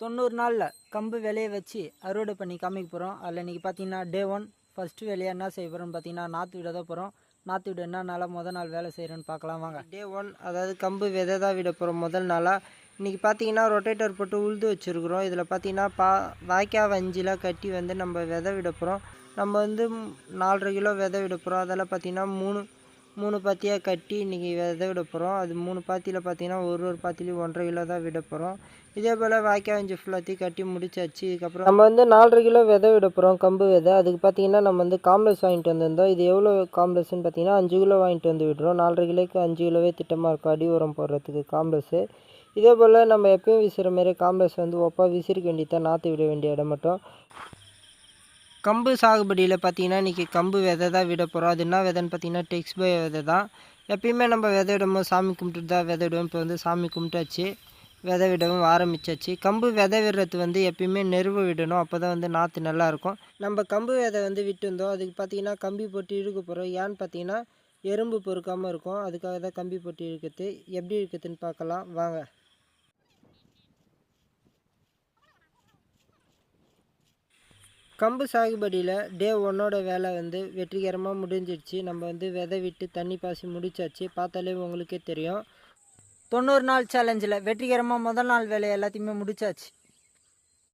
தொண்ணூறு நாளில் கம்பு விளைய வச்சு அறுவடை பண்ணி காமிக்க போகிறோம் அதில் இன்றைக்கி பார்த்தீங்கன்னா டே ஒன் ஃபஸ்ட்டு வேலையாக என்ன செய்ய போகிறோம்னு பார்த்தீங்கன்னா நாற்று விட தான் போகிறோம் நாற்று விட என்ன நாளாக முதல் நாள் வேலை செய்கிறோன்னு பார்க்கலாம் வாங்க. டே ஒன் அதாவது கம்பு விதை தான் விட போகிறோம் முதல் நாளாக இன்றைக்கி பார்த்தீங்கன்னா ரொட்டேட்டர் போட்டு உழுது வச்சுருக்குறோம். இதில் பார்த்தீங்கன்னா பா வாய்க்கால் வஞ்சிலாம் கட்டி வந்து நம்ம விதை விட போகிறோம் நம்ம வந்து நாலரை கிலோ விதை விட போகிறோம் அதெல்லாம் பார்த்தீங்கன்னா மூணு மூணு பாத்தியாக கட்டி இன்றைக்கி விதை விட போகிறோம் அது மூணு பாத்தியில் பார்த்தீங்கன்னா ஒரு ஒரு பாத்திலையும் ஒன்றரை கிலோ தான் விட போகிறோம் இதே போல் வாய்க்கால் வஞ்சி ஃபுல்லாத்தையும் கட்டி முடிச்சாச்சு. இதுக்கப்புறம் நம்ம வந்து நாலரை கிலோ விதை விட போகிறோம் கம்பு விதை. அதுக்கு பார்த்தீங்கன்னா நம்ம வந்து காம்ப்ளெக்ஸ் வாங்கிட்டு வந்திருந்தோம். இது எவ்வளோ காம்ப்ளெக்ஸ்னு பார்த்தீங்கன்னா அஞ்சு கிலோ வாங்கிட்டு வந்து விடுறோம். நாலரை கிலோக்கு அஞ்சு கிலோவே திட்டமாக இருக்கும் அடி உரம் போடுறதுக்கு காம்ப்ளெக்ஸு. இதே போல் நம்ம எப்பயும் விசிற மாரி காம்ப்ளெக்ஸ் வந்து ஒப்பா விசிறிக்க வேண்டியதான் நாற்று விட வேண்டிய இடம் மட்டும். கம்பு சாகுபடியில் பார்த்தீங்கன்னா இன்றைக்கி கம்பு விதை தான் விட போகிறோம் அது என்ன விதைன்னு பார்த்தீங்கன்னா டெக்ஸ்ட் பை விதை தான். எப்பயுமே நம்ம விதை விடும்போது சாமி கும்பிட்டுட்டு தான் விதை விடுவோம். இப்போ வந்து சாமி கும்பிட்டாச்சு விதை விடவும் ஆரம்பிச்சாச்சு. கம்பு விதை விடுறது வந்து எப்பயுமே நெருவு விடணும். அப்போ தான் வந்து நாற்று நல்லாயிருக்கும் நம்ம கம்பு விதை வந்து விட்டுருந்தோம் அதுக்கு பார்த்தீங்கன்னா கம்பி போட்டு இழுக்க போகிறோம் ஏன்னு பார்த்தீங்கன்னா எறும்பு பொறுக்காமல் இருக்கும். அதுக்காக தான் கம்பி போட்டு இழுக்கிறது. எப்படி இருக்குதுன்னு பார்க்கலாம் வாங்க. கம்பு சாகுபடியில் டே ஒன்னோட வேலை வந்து வெற்றிகரமாக முடிஞ்சிடுச்சு நம்ம வந்து விதை விட்டு தண்ணி பாசி முடிச்சாச்சு. பார்த்தாலே உங்களுக்கே தெரியும். தொண்ணூறு நாள் சேலஞ்சில் வெற்றிகரமாக முதல் நாள் வேலை எல்லாத்தையுமே முடிச்சாச்சு.